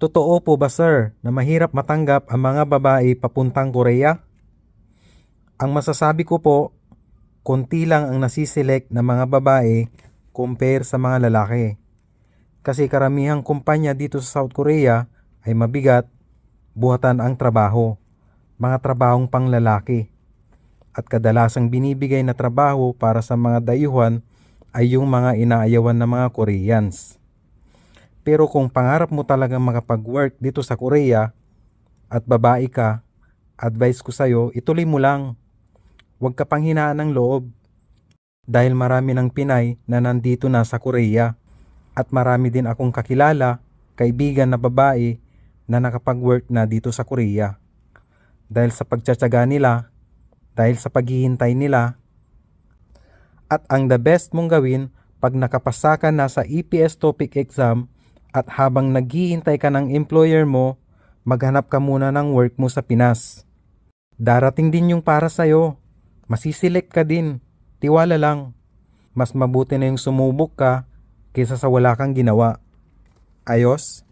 Totoo po ba sir na mahirap matanggap ang mga babae papuntang Korea? Ang masasabi ko po, konti lang ang nasiselect na mga babae compare sa mga lalaki. Kasi karamihang kumpanya dito sa South Korea ay mabigat, buhatan ang trabaho, mga trabahong panglalaki. At kadalasang binibigay na trabaho para sa mga dayuhan ay yung mga inaayawan ng mga Koreans. Pero kung pangarap mo talagang makapag-work dito sa Korea at babae ka, advice ko sa'yo, ituloy mo lang. Huwag ka pang hinaan ng loob. Dahil marami ng Pinay na nandito na sa Korea at marami din akong kakilala, kaibigan na babae na nakapag-work na dito sa Korea. Dahil sa pagtsatsaga nila, dahil sa paghihintay nila, at ang the best mong gawin pag nakapasa ka na sa EPS topic exam at habang naghihintay ka ng employer mo, maghanap ka muna ng work mo sa Pinas. Darating din yung para sa'yo. Masiselect ka din. Tiwala lang. Mas mabuti na yung sumubok ka kaysa sa wala kang ginawa. Ayos?